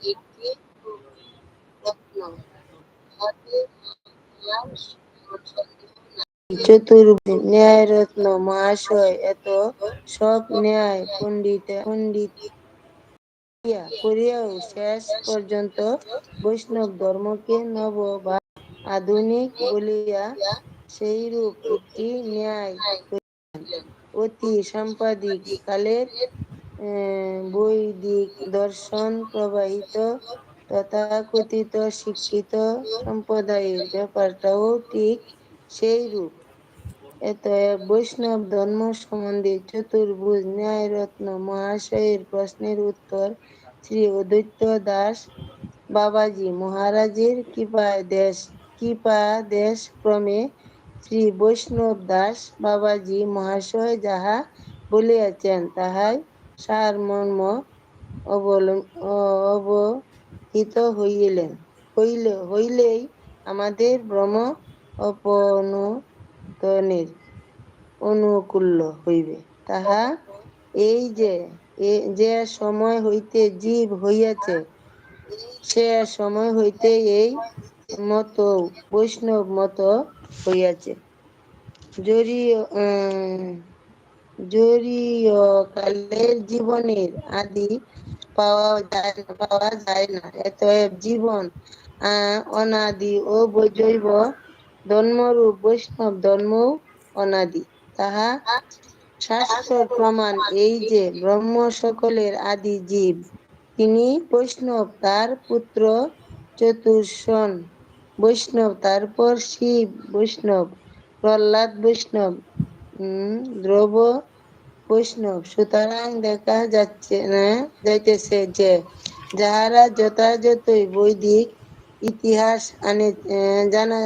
একটি মহাশয় এত সব ন্যায় পণ্ডিত পণ্ডিত করিয়াও শেষ পর্যন্ত বৈষ্ণব ধর্মকে নব বা আধুনিক বলিয়া সেইরূপ একটি ন্যায় অতি সাম্প্রতিক কালের বৈদিক দর্শন প্রবাহিত তথাকথিত শিক্ষিত সম্প্রদায়ের ব্যাপারটাও ঠিক সেই সেইরূপ অতএব বৈষ্ণব ধর্ম সম্বন্ধে চতুর্ভুজ ন্যায়রত্ন মহাশয়ের প্রশ্নের উত্তর শ্রী অদ্বৈত দাস বাবাজি মহারাজের কৃপায় দেশ, কৃপা দেশ ক্রমে শ্রী বৈষ্ণব দাস বাবাজি মহাশয় যাহা বলিয়াছেন, তাহাই সারমর্ম অবহিত হইলেন। হইলে, হইলেই আমাদের ব্রহ্ম অপনতনের অনুকূল্য হইবে। তাহা এই যে যে সময় হইতে জীব হইয়াছে, সে সময় হইতে এই মত, বৈষ্ণব মত হইয়াছে। জড়ীয় জীবনের আদি পাওয়া যায় পাওয়া যায় না। জীবন অনাদি ও জৈব ধর্মরূপ, বৈষ্ণব ধর্ম অনাদি। তাহা প্রমাণ এই যে ব্রহ্ম সকলের আদি জীব, তিনি বৈষ্ণব, তার পুত্র চতুর্ষণ বৈষ্ণব, তারপর শিব বৈষ্ণব, প্রহ্লাদ বৈষ্ণব ধ্রুব বৈষ্ণব। সুতরাং দেখা যাচ্ছে না, যাইতেছে যে যাহারা যথাযথই বৈদিক ইতিহাস আনে জানা,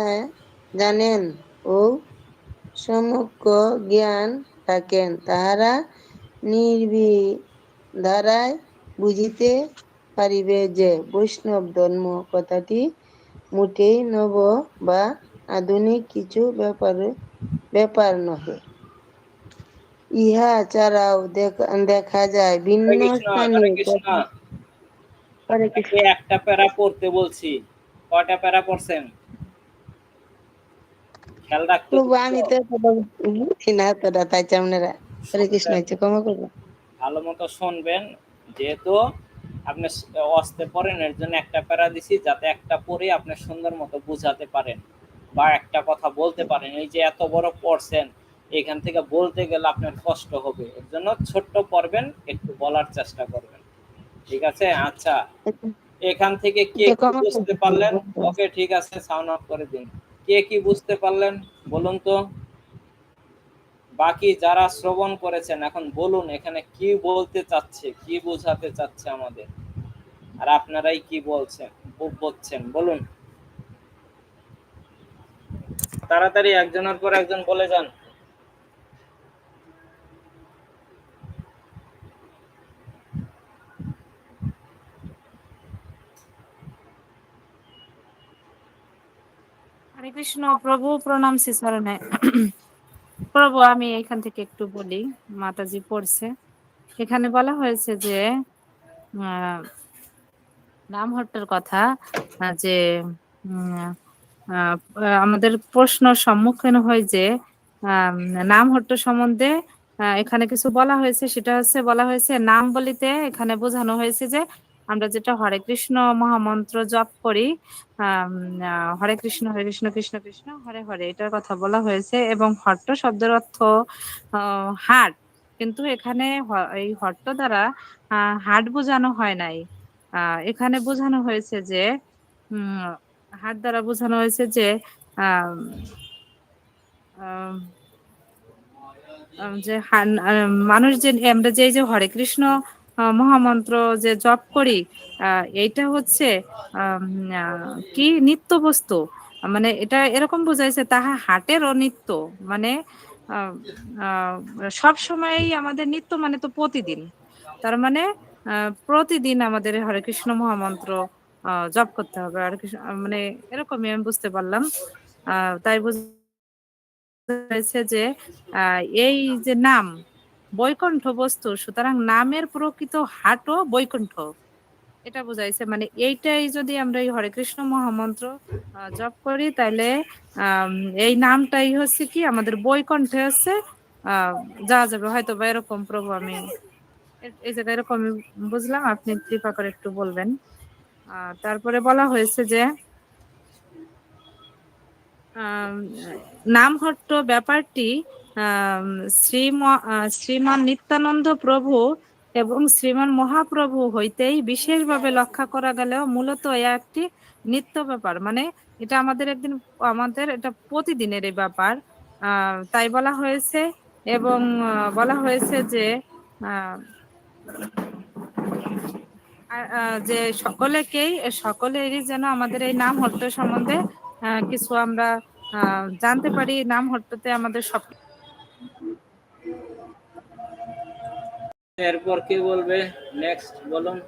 জানেন ও সমগ্র জ্ঞান থাকেন তাহারা নির্বি দ্বারাই বুঝিতে পারিবে যে বৈষ্ণব ধর্ম কথাটি মোটেই নব বা আধুনিক কিছু ব্যাপার ব্যাপার নহে। ইহা ছাড়াও দেখা যায় ভিন্ন স্থানে একটা প্যারা পড়তে বলছি। কয়টা প্যারা পড়ছেন? খেয়াল রাখতে আমি তো বুঝি না এতটা তাই আপনারা। হরে কৃষ্ণ একটু ক্ষমা করব ভালো মতো শুনবেন। যেহেতু আপনি অস্তে পড়েন এর জন্য একটা প্যারা দিছি যাতে একটা পড়ে আপনি সুন্দর মতো বুঝাতে পারেন বা একটা কথা বলতে পারেন। এই যে এত বড় পড়ছেন এখান থেকে বলতে গেলে আপনার কষ্ট হবে। এর জন্য ছোট্ট পড়বেন একটু বলার চেষ্টা করবেন। ঠিক আছে? আচ্ছা। এখান থেকে কে কি বুঝতে পারলেন? ওকে ঠিক আছে সাউন্ড অফ করে দিন। কে কি বুঝতে পারলেন? বলুন তো। বাকি যারা শ্রবণ করেছেন এখন বলুন এখানে কি বলতে চাচ্ছে কি বোঝাতে চাচ্ছে আমাদের? আর আপনারাই কি বলছেন বলছেন বলুন। তাড়াতাড়ি একজনের পর একজন বলে যান। হরে কৃষ্ণ প্রভু, প্রণাম শিশরণে প্রভু, আমি এখান থেকে একটু বলি, মাতাজি পড়ছে। এখানে বলা হয়েছে যে রামহট্টের কথা যে আমাদের প্রশ্ন সম্মুখীন হয় যে নামহট্ট সম্বন্ধে এখানে কিছু বলা হয়েছে, সেটা হচ্ছে, বলা হয়েছে, নাম বলিতে এখানে বোঝানো হয়েছে যে আমরা যেটা হরে কৃষ্ণ মহামন্ত্র জপ করি হরে কৃষ্ণ হরে কৃষ্ণ কৃষ্ণ কৃষ্ণ, হরে হরে, এটার কথা বলা হয়েছে। এবং হট্ট শব্দের অর্থ হাট। কিন্তু এখানে এই হট্ট দ্বারা হাট বোঝানো হয় নাই। এখানে বোঝানো হয়েছে যে হাট দ্বারা বোঝানো হয়েছে যে যে মানুষ যে, আমরা যে যে হরে কৃষ্ণ মহামন্ত্র যে জপ করি এইটা হচ্ছে কি নিত্য বস্তু? মানে এটা এরকম বোঝাইছে, তাহা হাটেরও নিত্য। মানে সব সময়ই আমাদের নিত্য মানে তো প্রতিদিন। তার মানে প্রতিদিন আমাদের হরে কৃষ্ণ মহামন্ত্র জপ করতে হবে। কৃষ্ণ মানে এরকমই আমি বুঝতে পারলাম। তাই বুঝ- হয়েছে যে এই যে নাম বৈকুণ্ঠ বস্তু, সুতরাং নামের প্রকৃত হাটও বৈকুণ্ঠ। এটা বুঝাইছে মানে এইটাই যদি আমরা এই হরে কৃষ্ণ মহামন্ত্র জপ করি তাহলে এই নামটাই হচ্ছে কি, আমাদের বৈকণ্ঠে হচ্ছে যাওয়া যাবে। হয়তো বা এরকম প্রভু আমি এই জায়গায় এরকম বুঝলাম, আপনি কৃপা করে একটু বলবেন। তারপরে বলা হয়েছে যে নামহট্ট ব্যাপারটি শ্রীমান নিত্যানন্দ প্রভু এবং শ্রীমান মহাপ্রভু হইতেই বিশেষভাবে লক্ষ্য করা গেলেও মূলত এ একটি নিত্য ব্যাপার। মানে এটা আমাদের একদিন, আমাদের এটা প্রতিদিনের এই ব্যাপার। তাই বলা হয়েছে এবং বলা হয়েছে যে যে সকলেকেই, সকলেরই যেন আমাদের এই নাম হট্ট সম্বন্ধে কিছু আমরা জানতে পারি নাম হট্টতে আমাদের সব এরপর কি বলবে? নেক্সট বলুন।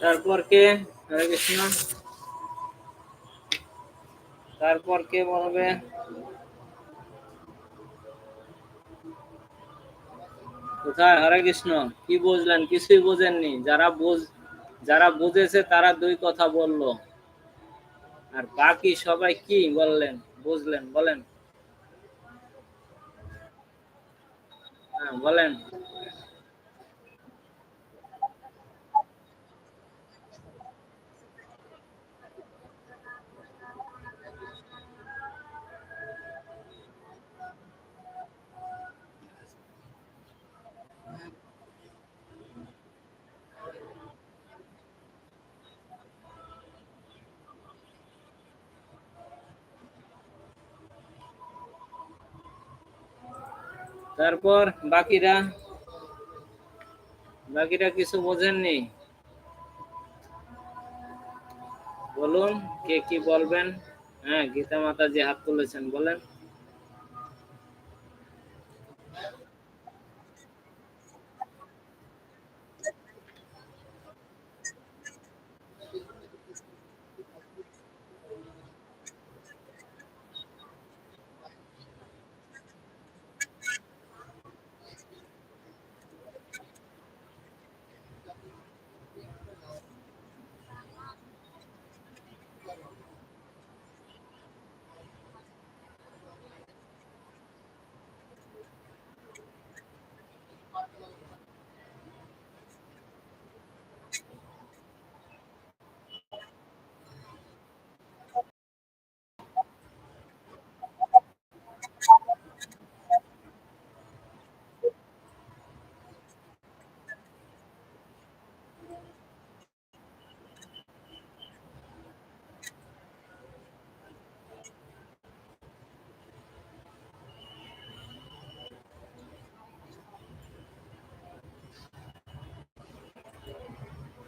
তারপর কে? হরে কৃষ্ণ। তারপর কে বলবে কোথায়? হরে কৃষ্ণ। কি বুঝলেন? কিছুই বোঝেননি। যারা বুঝ যারা বুঝেছে তারা দুই কথা বলল। আর বাকি সবাই কি বললেন? বুঝলেন? বলেন। হ্যাঁ বলেন। তারপর বাকিরা বাকিরা কিছু বোঝেননি। বলুন, কে কি বলবেন? হ্যাঁ গীতা মাতা যে হাত তুলেছেন, বলেন।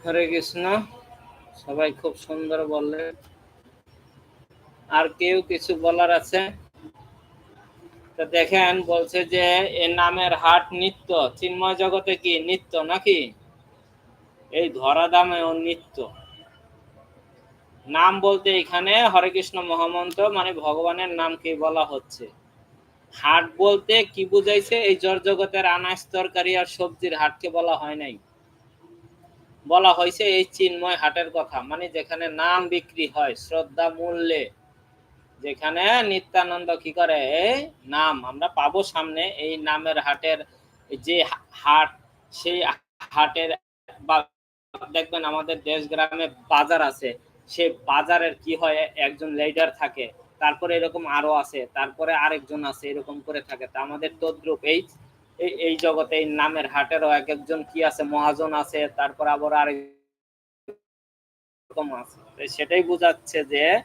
হরে কৃষ্ণ। সবাই খুব সুন্দর বললেন আর কেউ কিছু বলার আছে? তো দেখেন, বলছে যে এ নামের হাট নিত্য। চিন্ময় জগতে কি নিত্য নাকি? এই ধরা দামেও নিত্য। নাম বলতে এখানে হরে কৃষ্ণ মহামন্ত্র মানে ভগবানের নামকে বলা হচ্ছে। হাট বলতে কি বুঝাইছে? এই জড় জগতের আনাজ, তরকারি আর সবজির হাটকে বলা হয় নাই। বলা হয়েছে এই চিন্ময় হাটের কথা। মানে যেখানে নাম বিক্রি হয়, শ্রদ্ধা মূল্যে, যেখানে নিত্যানন্দ কি করে? এই নাম, আমরা পাবো সামনে এই নামের হাটের যে হাট, সেই হাটের দেখবেন আমাদের দেশ গ্রামে বাজার আছে। সে বাজারের কি হয়? একজন লিডার থাকে, তারপরে এরকম আরও আছে, তারপরে আরেকজন আছে, এরকম করে থাকে। তা আমাদের তদ্রুপ এই এই- জগতে এই নামের হাটেরও এক একজন কি আছে, মহাজন আছে, তারপর আবার আছে। সেটাই বোঝাচ্ছে যে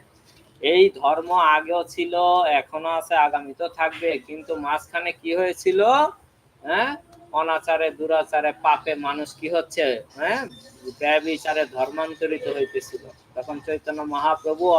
এই ধর্ম আগেও ছিল এখনও আছে, আগামী তো থাকবে। কিন্তু মাঝখানে কি হয়েছিল? হ্যাঁ? অনাচারে, দুরাচারে, পাপে মানুষ কি হচ্ছে? হ্যাঁ? ব্যয় বিচারে ধর্মান্তরিত হইতেছিল। তখন চৈতন্য মহাপ্রভু